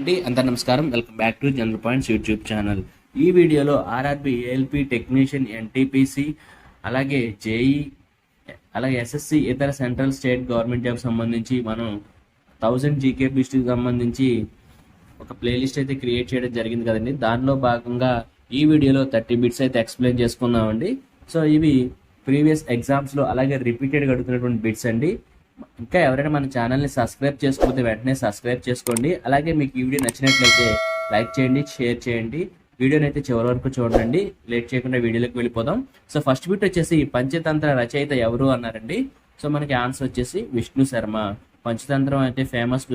అండి అందరు నమస్కారం. Welcome back to general points YouTube channel. ఈ వీడియోలో ఆర్ఆర్బి ఏఎల్పి టెక్నీషియన్ ఎన్టీపీసీ అలాగే జేఈ అలాగే ఎస్ఎస్సి ఇతర సెంట్రల్ స్టేట్ గవర్నమెంట్ జాబ్ సంబంధించి మనం థౌజండ్ జీకే కి సంబంధించి ఒక ప్లేలిస్ట్ అయితే క్రియేట్ చేయడం జరిగింది కదండి. దానిలో భాగంగా ఈ వీడియోలో థర్టీ బిట్స్ అయితే ఎక్స్ప్లెయిన్ చేసుకున్నామండి. సో ఇవి ప్రీవియస్ ఎగ్జామ్స్లో అలాగే రిపీటెడ్గా అడుగుతున్నటువంటి బిట్స్ అండి. ఇంకా ఎవరైనా మన ఛానల్ని సబ్స్క్రైబ్ చేసుకోకపోతే వెంటనే సబ్స్క్రైబ్ చేసుకోండి. అలాగే మీకు ఈ వీడియో నచ్చినట్లయితే లైక్ చేయండి షేర్ చేయండి. వీడియోని అయితే చివరి వరకు చూడండి. లేట్ చేయకుండా వీడియోలోకి వెళ్ళిపోదాం. సో ఫస్ట్ బిట్ వచ్చేసి పంచతంత్ర రచయిత ఎవరు అన్నారండి? సో మనకి ఆన్సర్ వచ్చేసి విష్ణు శర్మ. పంచతంత్రం అయితే ఫేమస్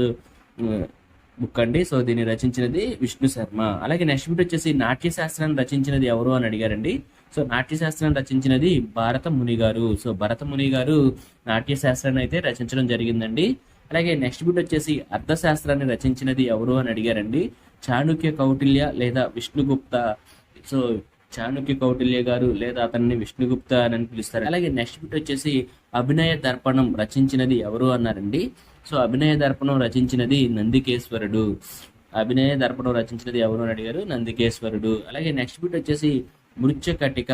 బుక్ అండి. సో దీన్ని రచించినది విష్ణు శర్మ. అలాగే నెక్స్ట్ బిట్ వచ్చేసి నాట్యశాస్త్రాన్ని రచించినది ఎవరు అని అడిగారండి? సో నాట్యశాస్త్రాన్ని రచించినది భారత ముని గారు. సో భరత ముని గారు నాట్యశాస్త్రాన్ని అయితే రచించడం జరిగిందండి. అలాగే నెక్స్ట్ బిట్ వచ్చేసి అర్థశాస్త్రాన్ని రచించినది ఎవరు అని అడిగారండి. చాణుక్య కౌటిల్య లేదా విష్ణుగుప్త. సో చాణుక్య కౌటిల్య గారు లేదా అతన్ని విష్ణుగుప్త అని పిలుస్తారు. అలాగే నెక్స్ట్ బిట్ వచ్చేసి అభినయ దర్పణం రచించినది ఎవరు అన్నారండి. సో అభినయ దర్పణం రచించినది నందికేశ్వరుడు. అభినయ దర్పణం రచించినది ఎవరు అని అడిగారు? నందికేశ్వరుడు. అలాగే నెక్స్ట్ బిట్ వచ్చేసి మృత్యకటిక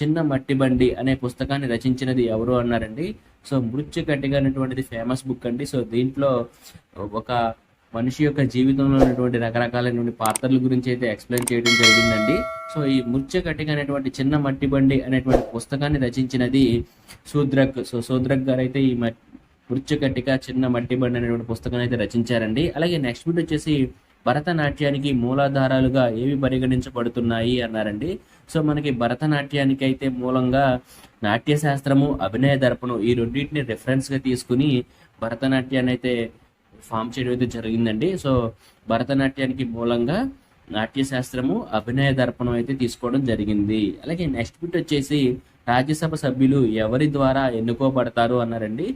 చిన్న మట్టి బండి అనే పుస్తకాన్ని రచించినది ఎవరు అన్నారండి? సో మృత్యకటిక అనేటువంటిది ఫేమస్ బుక్ అండి. సో దీంట్లో ఒక మనిషి యొక్క జీవితంలో ఉన్నటువంటి రకరకాలైనటువంటి పాత్రల గురించి అయితే ఎక్స్ప్లెయిన్ చేయడం జరిగిందండి. సో ఈ మృత్యకటిక అనేటువంటి చిన్న మట్టి బండి అనేటువంటి పుస్తకాన్ని రచించినది శూద్రక్. సో శూద్రక్ గారు అయితే ఈ మృత్యకటిక చిన్న మట్టి బండి అనేటువంటి పుస్తకాన్ని అయితే రచించారండి. అలాగే నెక్స్ట్ బిట్ వచ్చేసి భరతనాట్యానికి మూలాధారాలుగా ఏవి పరిగణించబడుతున్నాయి అన్నారండి. సో మనకి భరతనాట్యానికి అయితే మూలంగా నాట్యశాస్త్రము అభినయ దర్పణం ఈ రెండింటిని రెఫరెన్స్గా తీసుకుని భరతనాట్యాన్ని అయితే ఫామ్ చేయడం అయితే జరిగిందండి. సో భరతనాట్యానికి మూలంగా నాట్యశాస్త్రము అభినయ దర్పణం అయితే తీసుకోవడం జరిగింది. అలాగే నెక్స్ట్ బిట్ వచ్చేసి రాజ్యసభ సభ్యులు ఎవరి ద్వారా ఎన్నుకోబడతారు అన్నారండి.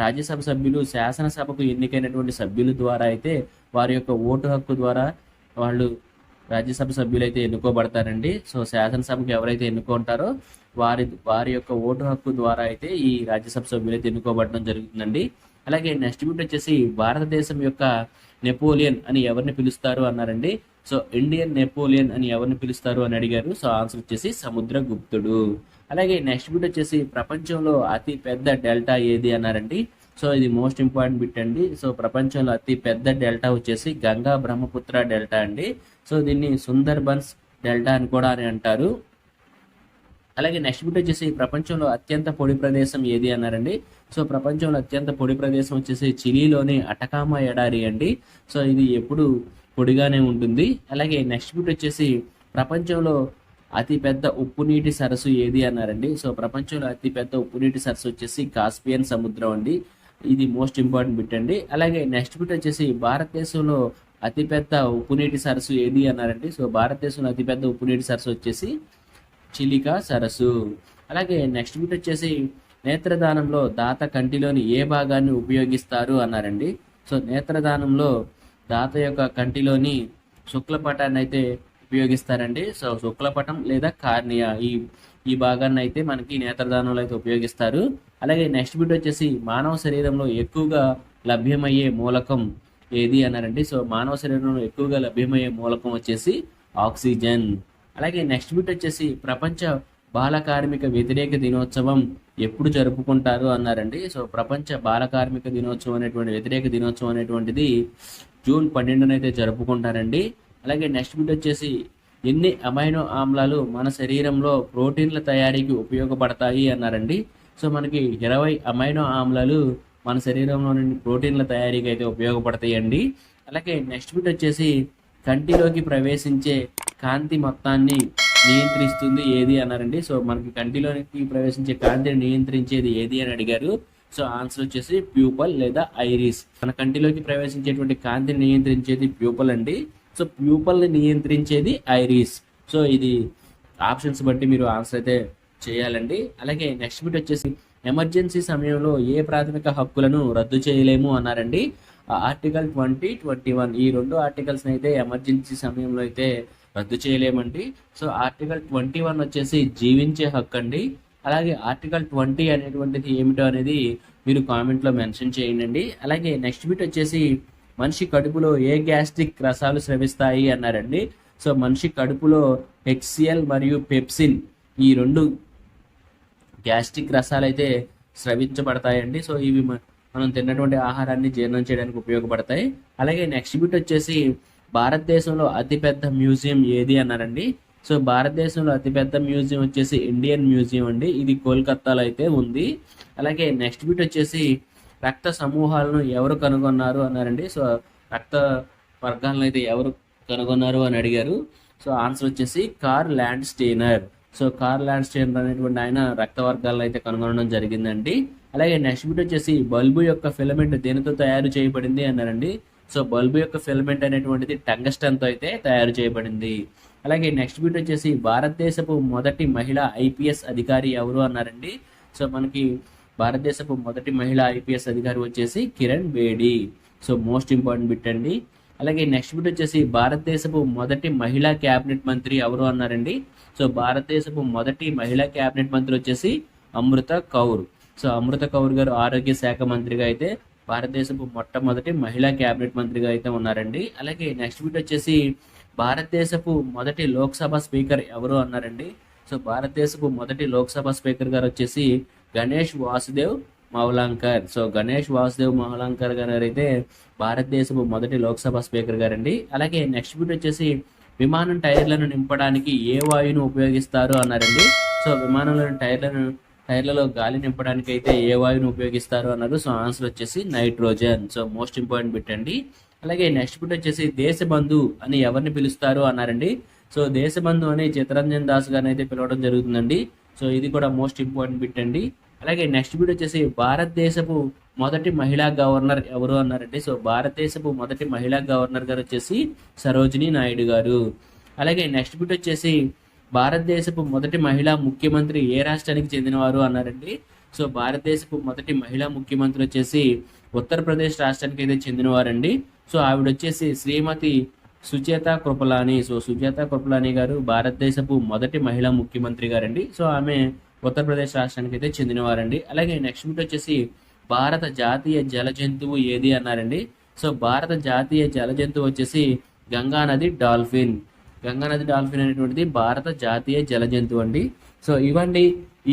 రాజ్యసభ సభ్యులు శాసనసభకు ఎన్నికైనటువంటి సభ్యుల ద్వారా అయితే వారి యొక్క ఓటు హక్కు ద్వారా వాళ్ళు రాజ్యసభ సభ్యులు అయితే ఎన్నుకోబడతారండి. సో శాసనసభకు ఎవరైతే ఎన్నుకుంటారో వారి వారి యొక్క ఓటు హక్కు ద్వారా అయితే ఈ రాజ్యసభ సభ్యులైతే ఎన్నుకోబడడం జరుగుతుందండి. అలాగే నెక్స్ట్ బిట్ వచ్చేసి భారతదేశం యొక్క నెపోలియన్ అని ఎవరిని పిలుస్తారు అన్నారండి? సో ఇండియన్ నెపోలియన్ అని ఎవరిని పిలుస్తారు అని అడిగారు. సో ఆన్సర్ వచ్చేసి సముద్రగుప్తుడు. అలాగే నెక్స్ట్ బిట్ వచ్చేసి ప్రపంచంలో అతి పెద్ద డెల్టా ఏది అన్నారండి? సో ఇది మోస్ట్ ఇంపార్టెంట్ బిట్ అండి. సో ప్రపంచంలో అతి పెద్ద డెల్టా వచ్చేసి గంగా బ్రహ్మపుత్ర డెల్టా అండి. సో దీన్ని సుందర్బన్స్ డెల్టా అని కూడా అని అంటారు. అలాగే నెక్స్ట్ బిట్ వచ్చేసి ప్రపంచంలో అత్యంత పొడి ప్రదేశం ఏది అన్నారండి? సో ప్రపంచంలో అత్యంత పొడి ప్రదేశం వచ్చేసి చిలీలోని అటకామా ఎడారి అండి. సో ఇది ఎప్పుడు పొడిగానే ఉంటుంది. అలాగే నెక్స్ట్ బిట్ వచ్చేసి ప్రపంచంలో అతి పెద్ద ఉప్పు నీటి సరస్సు ఏది అన్నారండి? సో ప్రపంచంలో అతి పెద్ద ఉప్పు నీటి సరస్సు వచ్చేసి కాస్పియన్ సముద్రం అండి. ఇది మోస్ట్ ఇంపార్టెంట్ బిట్ అండి. అలాగే నెక్స్ట్ బిట్ వచ్చేసి భారతదేశంలో అతిపెద్ద ఉప్పు నీటి సరస్సు ఏది అన్నారండి? సో భారతదేశంలో అతిపెద్ద ఉప్పు నీటి సరస్సు వచ్చేసి చిలిక సరస్సు. అలాగే నెక్స్ట్ బిట్ వచ్చేసి నేత్రదానంలో దాత కంటిలోని ఏ భాగాన్ని ఉపయోగిస్తారు అన్నారండి? సో నేత్రదానంలో దాత యొక్క కంటిలోని శుక్లపటాన్ని అయితే ఉపయోగిస్తారండి. సో శుక్లపటం లేదా కార్నియా ఈ ఈ భాగాన్ని అయితే మనకి నేత్రదానంలో అయితే ఉపయోగిస్తారు. అలాగే నెక్స్ట్ బిట్ వచ్చేసి మానవ శరీరంలో ఎక్కువగా లభ్యమయ్యే మూలకం ఏది అన్నారండి. సో మానవ శరీరంలో ఎక్కువగా లభ్యమయ్యే మూలకం వచ్చేసి ఆక్సిజన్. అలాగే నెక్స్ట్ బిట్ వచ్చేసి ప్రపంచ బాల కార్మిక వ్యతిరేక దినోత్సవం ఎప్పుడు జరుపుకుంటారు అన్నారండి. సో ప్రపంచ బాల కార్మిక దినోత్సవం అనేటువంటి వ్యతిరేక దినోత్సవం అనేటువంటిది జూన్ పన్నెండునైతే జరుపుకుంటారండి. అలాగే నెక్స్ట్ బిట్ వచ్చేసి ఎన్ని అమైనో ఆమ్లాలు మన శరీరంలో ప్రోటీన్ల తయారీకి ఉపయోగపడతాయి అన్నారండి. సో మనకి ఇరవై అమైనో ఆమ్లాలు మన శరీరంలో ప్రోటీన్ల తయారీకి అయితే ఉపయోగపడతాయండి. అలాగే నెక్స్ట్ బిట్ వచ్చేసి కంటిలోకి ప్రవేశించే కాంతి మొత్తాన్ని నియంత్రిస్తుంది ఏది అన్నారండి? సో మనకి కంటిలోకి ప్రవేశించే కాంతిని నియంత్రించేది ఏది అని అడిగారు. సో ఆన్సర్ వచ్చేసి ప్యూపల్ లేదా ఐరిస్. మన కంటిలోకి ప్రవేశించేటువంటి కాంతిని నియంత్రించేది ప్యూపల్ అండి. సో ప్యూపల్ని నియంత్రించేది ఐరిస్. సో ఇది ఆప్షన్స్ బట్టి మీరు ఆన్సర్ అయితే చేయాలండి. అలాగే నెక్స్ట్ బిట్ వచ్చేసి ఎమర్జెన్సీ సమయంలో ఏ ప్రాథమిక హక్కులను రద్దు చేయలేము అన్నారండి. ఆర్టికల్ ట్వంటీ ట్వంటీ వన్ ఈ రెండు ఆర్టికల్స్ని అయితే ఎమర్జెన్సీ సమయంలో అయితే రద్దు చేయలేమండి. సో ఆర్టికల్ ట్వంటీ వన్ వచ్చేసి జీవించే హక్కు అండి అలాగే ఆర్టికల్ ట్వంటీ అనేటువంటిది ఏమిటో అనేది మీరు కామెంట్లో మెన్షన్ చేయండి అలాగే నెక్స్ట్ బిట్ వచ్చేసి మనిషి కడుపులో ఏ గ్యాస్ట్రిక్ రసాలు స్రవిస్తాయి అన్నారండి. సో మనిషి కడుపులో హెక్సియల్ మరియు పెప్సిన్ ఈ రెండు గ్యాస్ట్రిక్ రసాలు అయితే స్రవించబడతాయండి. సో ఇవి మనం తిన్నటువంటి ఆహారాన్ని జీర్ణం చేయడానికి ఉపయోగపడతాయి. అలాగే నెక్స్ట్ బిట్ వచ్చేసి భారతదేశంలో అతిపెద్ద మ్యూజియం ఏది అన్నారండి? సో భారతదేశంలో అతిపెద్ద మ్యూజియం వచ్చేసి ఇండియన్ మ్యూజియం అండి. ఇది కోల్కత్తాలో అయితే ఉంది. అలాగే నెక్స్ట్ బిట్ వచ్చేసి రక్త సమూహాలను ఎవరు కనుగొన్నారు అన్నారండి? సో రక్త వర్గాలను అయితే ఎవరు కనుగొన్నారు అని అడిగారు. సో ఆన్సర్ వచ్చేసి Karl Landsteiner so Karl Landsteiner అనేటువంటి ఆయన రక్త వర్గాలను అయితే కనుగొనడం జరిగిందండి. అలాగే నెక్స్ట్ బిట్ వచ్చేసి బల్బు యొక్క ఫిలమెంట్ దేనితో తయారు చేయబడింది అన్నారండి? సో బల్బు యొక్క ఫిలమెంట్ అనేటువంటిది టంగస్టన్తో అయితే తయారు చేయబడింది. అలాగే నెక్స్ట్ బిట్ వచ్చేసి భారతదేశపు మొదటి మహిళ ఐపీఎస్ అధికారి ఎవరు అన్నారండి? సో మనకి భారతదేశపు మొదటి మహిళ ఐపీఎస్ అధికారి వచ్చేసి Kiran Bedi. So most important bit అండి. అలాగే నెక్స్ట్ బిట్ వచ్చేసి భారతదేశపు మొదటి మహిళా క్యాబినెట్ మంత్రి ఎవరు అన్నారండి? సో భారతదేశపు మొదటి మహిళా క్యాబినెట్ మంత్రి వచ్చేసి అమృత కౌర్. సో అమృత కౌర్ గారు ఆరోగ్య శాఖ మంత్రిగా అయితే భారతదేశపు మొట్టమొదటి మహిళా క్యాబినెట్ మంత్రిగా అయితే ఉన్నారండి. అలాగే నెక్స్ట్ బిట్ వచ్చేసి భారతదేశపు మొదటి లోక్సభ స్పీకర్ ఎవరు అన్నారండి? సో భారతదేశపు మొదటి లోక్సభ స్పీకర్ గారు వచ్చేసి గణేష్ వాసుదేవ్ మౌలాంకర్. సో గణేష్ వాసుదేవ్ మౌలాంకర్ గారు అయితే భారతదేశపు మొదటి లోక్సభ స్పీకర్ గారండి. అలాగే నెక్స్ట్ వీట్ వచ్చేసి విమానం టైర్లను నింపడానికి ఏ వాయువును ఉపయోగిస్తారు అన్నారండి. సో విమానంలోని టైర్లను టైర్లలో గాలి నింపడానికి అయితే ఏ వాయువును ఉపయోగిస్తారు అన్నారు. సో ఆన్సర్ వచ్చేసి నైట్రోజన్. సో మోస్ట్ ఇంపార్టెంట్ పెట్టండి అలాగే నెక్స్ట్ బిట్ వచ్చేసి దేశబంధు అని ఎవరిని పిలుస్తారు అన్నారండి. సో దేశబంధు అని చిత్తరంజన్ దాస్ గారిని అయితే పిలవడం జరుగుతుందండి. సో ఇది కూడా మోస్ట్ ఇంపార్టెంట్ బిట్ అండి. అలాగే నెక్స్ట్ బిట్ వచ్చేసి భారతదేశపు మొదటి మహిళా గవర్నర్ ఎవరు అన్నారండి? సో భారతదేశపు మొదటి మహిళా గవర్నర్ గారు వచ్చేసి సరోజిని నాయుడు గారు. అలాగే నెక్స్ట్ బిట్ వచ్చేసి భారతదేశపు మొదటి మహిళా ముఖ్యమంత్రి ఏ రాష్ట్రానికి చెందినవారు అన్నారండి? సో భారతదేశపు మొదటి మహిళా ముఖ్యమంత్రి వచ్చేసి ఉత్తరప్రదేశ్ రాష్ట్రానికి అయితే చెందినవారండి. సో ఆవిడ వచ్చేసి శ్రీమతి సుచేత కృపలాని. సో సుచేత కృపలాని గారు భారతదేశపు మొదటి మహిళా ముఖ్యమంత్రి గారండి. సో ఆమె ఉత్తరప్రదేశ్ రాష్ట్రానికి అయితే చెందినవారండి. అలాగే నెక్స్ట్ మీట్ వచ్చేసి భారత జాతీయ జల జంతువు ఏది అన్నారండి? సో భారత జాతీయ జల జంతువు వచ్చేసి గంగా నది డాల్ఫిన్. గంగానది డాల్ఫిన్ అనేటువంటిది భారత జాతీయ జల జంతువు అండి. సో ఇవ్వండి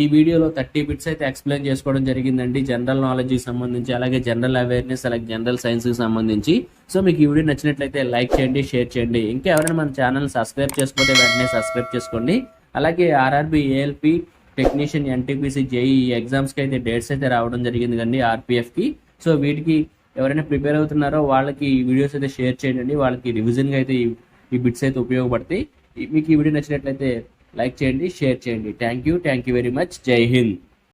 ఈ వీడియోలో థర్టీ బిట్స్ అయితే ఎక్స్ప్లెయిన్ చేసుకోవడం జరిగిందండి జనరల్ నాలెడ్జ్కి సంబంధించి అలాగే జనరల్ అవేర్నెస్ అలాగే జనరల్ సైన్స్కి సంబంధించి. సో మీకు ఈ వీడియో నచ్చినట్లయితే లైక్ చేయండి షేర్ చేయండి. ఇంకా ఎవరైనా మన ఛానల్ సబ్స్క్రైబ్ చేసుకోతే వెంటనే సబ్స్క్రైబ్ చేసుకోండి. అలాగే RRB ALP technician NTPC JE ఎగ్జామ్స్కి అయితే డేట్స్ అయితే రావడం జరిగింది కండి ఆర్పిఎఫ్కి. సో వీటికి ఎవరైనా ప్రిపేర్ అవుతున్నారో వాళ్ళకి ఈ వీడియోస్ అయితే షేర్ చేయండి వాళ్ళకి రివిజన్గా అయితే ఈ- బిట్స్ అయితే ఉపయోగపడతాయి. మీకు ఈ వీడియో నచ్చినట్లయితే లైక్ చేయండి షేర్ చేయండి. Thank you thank you very much Jai Hind.